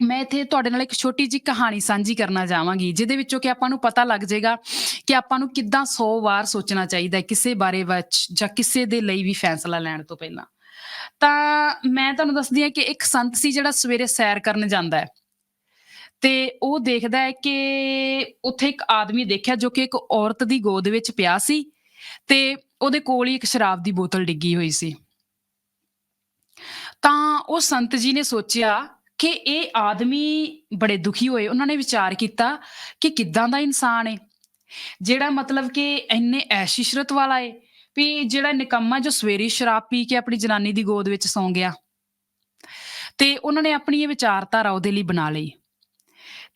ਮੈਂ ਇੱਥੇ ਤੁਹਾਡੇ ਨਾਲ ਇੱਕ ਛੋਟੀ ਜਿਹੀ ਕਹਾਣੀ ਸਾਂਝੀ ਕਰਨਾ ਚਾਹਾਂਗੀ, ਜਿਹਦੇ ਵਿੱਚੋਂ ਕਿ ਆਪਾਂ ਨੂੰ ਪਤਾ ਲੱਗ ਜਾਏਗਾ ਕਿ ਆਪਾਂ ਨੂੰ ਕਿੱਦਾਂ 100 ਵਾਰ ਸੋਚਣਾ ਚਾਹੀਦਾ ਹੈ ਕਿਸੇ ਬਾਰੇ ਵਿੱਚ ਜਾਂ ਕਿਸੇ ਦੇ ਲਈ ਵੀ ਫੈਸਲਾ ਲੈਣ ਤੋਂ ਪਹਿਲਾਂ। ਤਾਂ ਮੈਂ ਤੁਹਾਨੂੰ ਦੱਸਦੀ ਹਾਂ ਕਿ ਇੱਕ ਸੰਤ ਸੀ ਜਿਹੜਾ ਸਵੇਰੇ ਸੈਰ ਕਰਨ ਜਾਂਦਾ ਹੈ ਤੇ ਉਹ ਦੇਖਦਾ ਹੈ ਕਿ ਉੱਥੇ ਇੱਕ ਆਦਮੀ ਦੇਖਿਆ ਜੋ ਕਿ ਇੱਕ ਔਰਤ ਦੀ ਗੋਦ ਵਿੱਚ ਪਿਆ ਸੀ ਤੇ ਉਹਦੇ ਕੋਲ ਹੀ ਇੱਕ ਸ਼ਰਾਬ ਦੀ ਬੋਤਲ ਡਿੱਗੀ ਹੋਈ ਸੀ। ਤਾਂ ਉਹ ਸੰਤ ਜੀ ਨੇ ਸੋਚਿਆ ਕਿ ਇਹ ਆਦਮੀ ਬੜੇ ਦੁਖੀ ਹੋਏ। ਉਹਨਾਂ ਨੇ ਵਿਚਾਰ ਕੀਤਾ ਕਿ ਕਿੱਦਾਂ ਦਾ ਇਨਸਾਨ ਹੈ ਜਿਹੜਾ ਮਤਲਬ ਕਿ ਇੰਨੇ ਐਸ਼ ਇਸ਼ਰਤ ਵਾਲਾ ਏ ਵੀ ਜਿਹੜਾ ਨਿਕੰਮਾ ਜੋ ਸਵੇਰੇ ਸ਼ਰਾਬ ਪੀ ਕੇ ਆਪਣੀ ਜਨਾਨੀ ਦੀ ਗੋਦ ਵਿੱਚ ਸੌਂ ਗਿਆ। ਤੇ ਉਹਨਾਂ ਨੇ ਆਪਣੀ ਇਹ ਵਿਚਾਰਧਾਰਾ ਉਹਦੇ ਲਈ ਬਣਾ ਲਈ।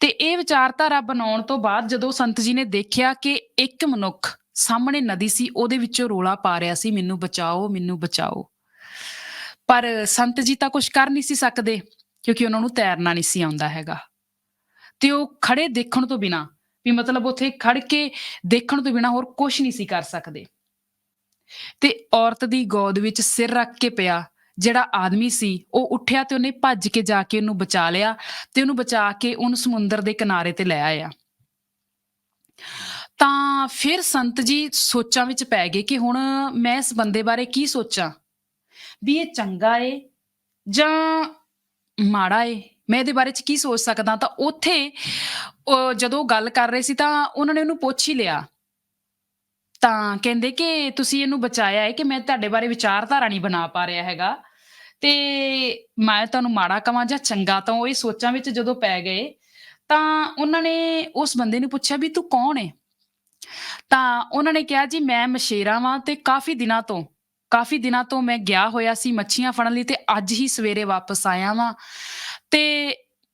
ਤੇ ਇਹ ਵਿਚਾਰਧਾਰਾ ਬਣਾਉਣ ਤੋਂ ਬਾਅਦ ਜਦੋਂ ਸੰਤ ਜੀ ਨੇ ਦੇਖਿਆ ਕਿ ਇੱਕ ਮਨੁੱਖ ਸਾਹਮਣੇ ਨਦੀ ਸੀ, ਉਹਦੇ ਵਿੱਚੋਂ ਰੋਲਾ ਪਾ ਰਿਹਾ ਸੀ, ਮੈਨੂੰ ਬਚਾਓ ਮੈਨੂੰ ਬਚਾਓ। ਪਰ ਸੰਤ ਜੀ ਤਾਂ ਕੁਝ ਕਰ ਨਹੀਂ ਸੀ ਸਕਦੇ। ਕਿਉਂਕਿ ਉਹਨਾਂ ਨੂੰ ਤੈਰਨਾ ਨਹੀਂ ਸੀ ਆਉਂਦਾ ਹੈਗਾ। ਤੇ ਉਹ ਖੜੇ ਦੇਖਣ ਤੋਂ ਬਿਨਾ, ਵੀ ਮਤਲਬ ਉੱਥੇ ਖੜ ਕੇ ਦੇਖਣ ਤੋਂ ਬਿਨਾ ਹੋਰ ਕੁਝ ਨਹੀਂ ਸੀ ਕਰ ਸਕਦੇ। ਤੇ ਔਰਤ ਦੀ ਗੋਦ ਵਿੱਚ ਸਿਰ ਰੱਖ ਕੇ ਪਿਆ, ਜਿਹੜਾ ਆਦਮੀ ਸੀ, ਉਹ ਉੱਠਿਆ ਤੇ ਉਹਨੇ ਭੱਜ ਕੇ ਜਾ ਕੇ ਉਹਨੂੰ ਬਚਾ ਲਿਆ ਤੇ ਉਹਨੂੰ ਬਚਾ ਕੇ ਉਹਨੂੰ ਸਮੁੰਦਰ ਦੇ ਕਿਨਾਰੇ ਤੇ ਲੈ ਆਇਆ। ਤਾਂ ਫਿਰ ਸੰਤ ਜੀ ਸੋਚਾਂ ਵਿੱਚ ਪੈ ਗਏ ਕਿ ਹੁਣ ਮੈਂ ਇਸ ਬੰਦੇ ਬਾਰੇ ਕੀ ਸੋਚਾਂ? ਵੀ ਇਹ ਚੰਗਾ ਏ ਜਾਂ ਮਾੜਾ ਏ। ਮੈਂ ਇਹਦੇ ਬਾਰੇ ਚ ਕੀ ਸੋਚ ਸਕਦਾ ਤਾਂ ਉੱਥੇ ਉਹ ਜਦੋਂ ਗੱਲ ਕਰ ਰਹੇ ਸੀ ਤਾਂ ਉਹਨਾਂ ਨੇ ਉਹਨੂੰ ਪੁੱਛ ਹੀ ਲਿਆ। ਤਾਂ ਕਹਿੰਦੇ ਕਿ ਤੁਸੀਂ ਇਹਨੂੰ ਬਚਾਇਆ ਹੈ ਕਿ ਮੈਂ ਤੁਹਾਡੇ ਬਾਰੇ ਵਿਚਾਰਧਾਰਾ ਨਹੀਂ ਬਣਾ ਪਾ ਰਿਹਾ ਹੈਗਾ। ਤੇ ਮੈਂ ਤੁਹਾਨੂੰ ਮਾੜਾ ਕਵਾਂ ਜਾਂ ਚੰਗਾ ਤਾਂ ਉਹ ਇਹ ਸੋਚਾਂ ਵਿੱਚ ਜਦੋਂ ਪੈ ਗਏ, ਤਾਂ ਉਹਨਾਂ ਨੇ ਉਸ ਬੰਦੇ ਨੂੰ ਪੁੱਛਿਆ ਵੀ ਤੂੰ ਕੌਣ ਹੈ ਤਾਂ ਉਹਨਾਂ ਨੇ ਕਿਹਾ ਜੀ ਮੈਂ ਮਸ਼ੇਰਾ ਵਾਂ ਤੇ ਕਾਫੀ ਦਿਨਾਂ ਤੋਂ ਕਾਫੀ ਦਿਨਾਂ ਤੋਂ ਮੈਂ ਗਿਆ ਹੋਇਆ ਸੀ ਮੱਛੀਆਂ ਫੜਨ ਲਈ ਤੇ ਅੱਜ ਹੀ ਸਵੇਰੇ ਵਾਪਸ ਆਇਆ ਵਾਂ। ਤੇ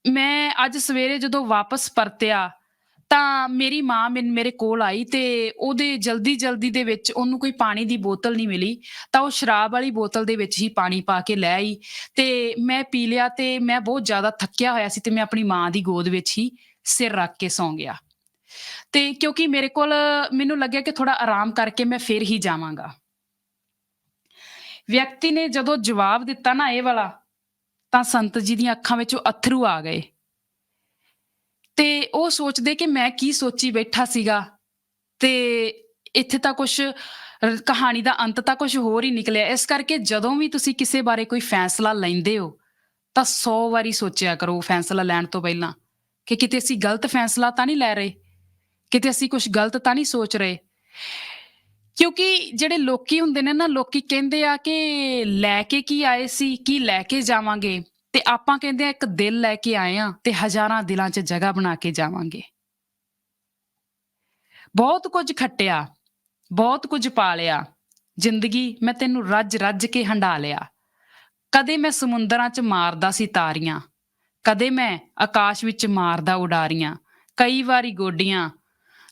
ਮੈਂ ਅੱਜ ਸਵੇਰੇ ਜਦੋਂ ਵਾਪਸ ਪਰਤਿਆ ਤਾਂ ਮੇਰੀ ਮਾਂ ਮੈਨ ਮੇਰੇ ਕੋਲ ਆਈ ਤੇ ਉਹਦੇ ਜਲਦੀ ਜਲਦੀ ਦੇ ਵਿੱਚ ਉਹਨੂੰ ਕੋਈ ਪਾਣੀ ਦੀ ਬੋਤਲ ਨਹੀਂ ਮਿਲੀ ਤਾਂ ਉਹ ਸ਼ਰਾਬ ਵਾਲੀ ਬੋਤਲ ਦੇ ਵਿੱਚ ਹੀ ਪਾਣੀ ਪਾ ਕੇ ਲੈ ਆਈ ਤੇ ਮੈਂ ਪੀ ਲਿਆ ਤੇ ਮੈਂ ਬਹੁਤ ਜ਼ਿਆਦਾ ਥੱਕਿਆ ਹੋਇਆ ਸੀ ਤੇ ਮੈਂ ਆਪਣੀ ਮਾਂ ਦੀ ਗੋਦ ਵਿੱਚ ਹੀ ਸਿਰ ਰੱਖ ਕੇ ਸੌਂ ਗਿਆ। ਤੇ ਕਿਉਂਕਿ ਮੇਰੇ ਕੋਲ ਮੈਨੂੰ ਲੱਗਿਆ ਕਿ ਥੋੜਾ ਆਰਾਮ ਕਰਕੇ ਮੈਂ ਫਿਰ ਹੀ ਜਾਵਾਂਗਾ। ਵਿਅਕਤੀ ਨੇ ਜਦੋਂ ਜਵਾਬ ਦਿੱਤਾ ਨਾ ਇਹ ਵਾਲਾ, ਤਾਂ ਸੰਤ ਜੀ ਦੀਆਂ ਅੱਖਾਂ ਵਿੱਚੋਂ ਅਥਰੂ ਆ ਗਏ। ਤੇ ਉਹ ਸੋਚਦੇ ਕਿ ਮੈਂ ਕੀ ਸੋਚੀ ਬੈਠਾ ਸੀਗਾ, ਤੇ ਇੱਥੇ ਤਾਂ ਕੁਝ ਕਹਾਣੀ ਦਾ ਅੰਤ ਤਾਂ ਕੁਝ ਹੋਰ ਹੀ ਨਿਕਲਿਆ। ਇਸ ਕਰਕੇ ਜਦੋਂ ਵੀ ਤੁਸੀਂ ਕਿਸੇ ਬਾਰੇ ਕੋਈ ਫੈਸਲਾ ਲੈਂਦੇ ਹੋ, ਤਾਂ 100 ਵਾਰੀ ਸੋਚਿਆ ਕਰੋ ਫੈਸਲਾ ਲੈਣ ਤੋਂ ਪਹਿਲਾਂ, ਕਿ ਕਿਤੇ ਅਸੀਂ ਗਲਤ ਫੈਸਲਾ ਤਾਂ ਨਹੀਂ ਲੈ ਰਹੇ, ਕਿਤੇ ਅਸੀਂ ਕੁਝ ਗਲਤ ਤਾਂ ਨਹੀਂ ਸੋਚ ਰਹੇ। ਕਿਉਂਕਿ ਜਿਹੜੇ ਲੋਕੀ ਹੁੰਦੇ ਨੇ ਨਾ, ਲੋਕੀ ਕਹਿੰਦੇ ਆ ਕਿ ਲੈ ਕੇ ਕੀ ਆਏ ਸੀ, ਕੀ ਲੈ ਕੇ ਜਾਵਾਂਗੇ? ਤੇ ਆਪਾਂ ਕਹਿੰਦੇ ਆ ਇੱਕ ਦਿਲ ਲੈ ਕੇ ਆਏ ਆ ਤੇ ਹਜ਼ਾਰਾਂ ਦਿਲਾਂ 'ਚ ਜਗ੍ਹਾ ਬਣਾ ਕੇ ਜਾਵਾਂਗੇ। ਬਹੁਤ ਕੁਝ ਖੱਟਿਆ, ਬਹੁਤ ਕੁਝ ਪਾਲਿਆ। ਜ਼ਿੰਦਗੀ ਮੈਂ ਤੈਨੂੰ ਰੱਜ ਰੱਜ ਕੇ ਹੰਡਾ ਲਿਆ। ਕਦੇ ਮੈਂ ਸਮੁੰਦਰਾਂ 'ਚ ਮਾਰਦਾ ਸੀ ਤਾਰੀਆਂ, ਕਦੇ ਮੈਂ ਆਕਾਸ਼ ਵਿੱਚ ਮਾਰਦਾ ਉਡਾਰੀਆਂ, ਕਈ ਵਾਰੀ ਗੋਡੀਆਂ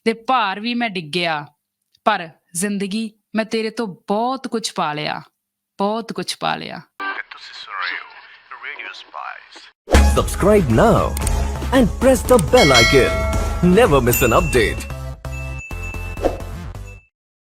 ਤੇ ਭਾਰ ਵੀ ਮੈਂ ਡਿੱਗਿਆ। ਪਰ ਜ਼ਿੰਦਗੀ ਮੈਂ ਤੇਰੇ ਤੋਂ ਬਹੁਤ ਕੁਝ ਪਾ ਲਿਆ ਬਹੁਤ ਕੁਝ ਪਾ ਲਿਆ Subscribe now and press the bell icon. Never miss an update.